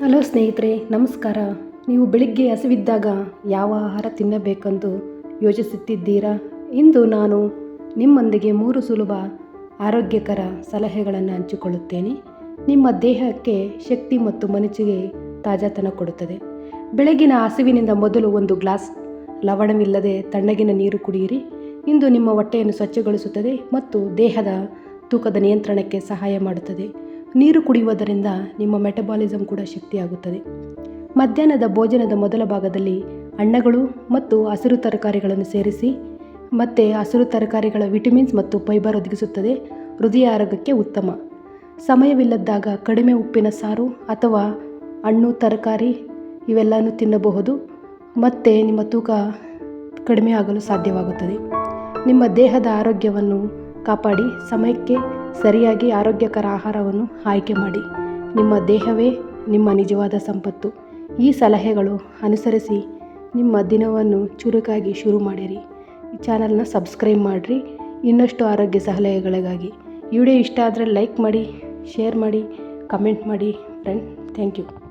Hello ಸ್ನೇಹಿತರೆ, ನಮಸ್ಕಾರ. ನೀವು ಬೆಳಿಗ್ಗೆ ಹಸಿವಿದ್ದಾಗ ಯಾವ ಆಹಾರ ತಿನ್ನಬೇಕೆಂದು ಯೋಚಿಸುತ್ತಿದ್ದೀರಾ? ಇಂದು ನಾನು ನಿಮ್ಮೊಂದಿಗೆ ಮೂರು ಸುಲಭ ಆರೋಗ್ಯಕರ ಸಲಹೆಗಳನ್ನು ಹಂಚಿಕೊಳ್ಳುತ್ತೇನೆ. ನಿಮ್ಮ ದೇಹಕ್ಕೆ ಶಕ್ತಿ ಮತ್ತು ಮನಸ್ಸಿಗೆ ತಾಜಾತನ ಕೊಡುತ್ತದೆ. ಬೆಳಗಿನ ಹಸಿವಿನಿಂದ ಮೊದಲು ಒಂದು ಗ್ಲಾಸ್ ಲವಣವಿಲ್ಲದೆ ತಣ್ಣಗಿನ ನೀರು ಕುಡಿಯಿರಿ. ಇಂದು ನಿಮ್ಮ ಹೊಟ್ಟೆಯನ್ನು ಸ್ವಚ್ಛಗೊಳಿಸುತ್ತದೆ ಮತ್ತು ದೇಹದ ತೂಕದ ನಿಯಂತ್ರಣಕ್ಕೆ ಸಹಾಯ ಮಾಡುತ್ತದೆ. ನೀರು ಕುಡಿಯುವುದರಿಂದ ನಿಮ್ಮ ಮೆಟಬಾಲಿಸಮ್ ಕೂಡ ಶಕ್ತಿಯಾಗುತ್ತದೆ. ಮಧ್ಯಾಹ್ನದ ಭೋಜನದ ಮೊದಲ ಭಾಗದಲ್ಲಿ ಹಣ್ಣುಗಳು ಮತ್ತು ಹಸಿರು ತರಕಾರಿಗಳನ್ನು ಸೇರಿಸಿ, ಮತ್ತು ಹಸಿರು ತರಕಾರಿಗಳ ವಿಟಮಿನ್ಸ್ ಮತ್ತು ಫೈಬರ್ ಒದಗಿಸುತ್ತದೆ. ಹೃದಯ ಆರೋಗ್ಯಕ್ಕೆ ಉತ್ತಮ. ಸಮಯವಿಲ್ಲದಾಗ ಕಡಿಮೆ ಉಪ್ಪಿನ ಸಾರು ಅಥವಾ ಹಣ್ಣು, ತರಕಾರಿ ಇವೆಲ್ಲನೂ ತಿನ್ನಬಹುದು. ಮತ್ತು ನಿಮ್ಮ ತೂಕ ಕಡಿಮೆ ಆಗಲು ಸಾಧ್ಯವಾಗುತ್ತದೆ. ನಿಮ್ಮ ದೇಹದ ಆರೋಗ್ಯವನ್ನು ಕಾಪಾಡಿ, ಸಮಯಕ್ಕೆ ಸರಿಯಾಗಿ ಆರೋಗ್ಯಕರ ಆಹಾರವನ್ನು ಆಯ್ಕೆ ಮಾಡಿ. ನಿಮ್ಮ ದೇಹವೇ ನಿಮ್ಮ ನಿಜವಾದ ಸಂಪತ್ತು. ಈ ಸಲಹೆಗಳು ಅನುಸರಿಸಿ ನಿಮ್ಮ ದಿನವನ್ನು ಚುರುಕಾಗಿ ಶುರು ಮಾಡಿರಿ. ಈ ಚಾನಲ್ನ ಸಬ್ಸ್ಕ್ರೈಬ್ ಮಾಡಿರಿ. ಇನ್ನಷ್ಟು ಆರೋಗ್ಯ ಸಲಹೆಗಳಿಗಾಗಿ. ವಿಡಿಯೋ ಇಷ್ಟ ಆದರೆ ಲೈಕ್ ಮಾಡಿ, ಶೇರ್ ಮಾಡಿ, ಕಮೆಂಟ್ ಮಾಡಿ. Friend, thank you.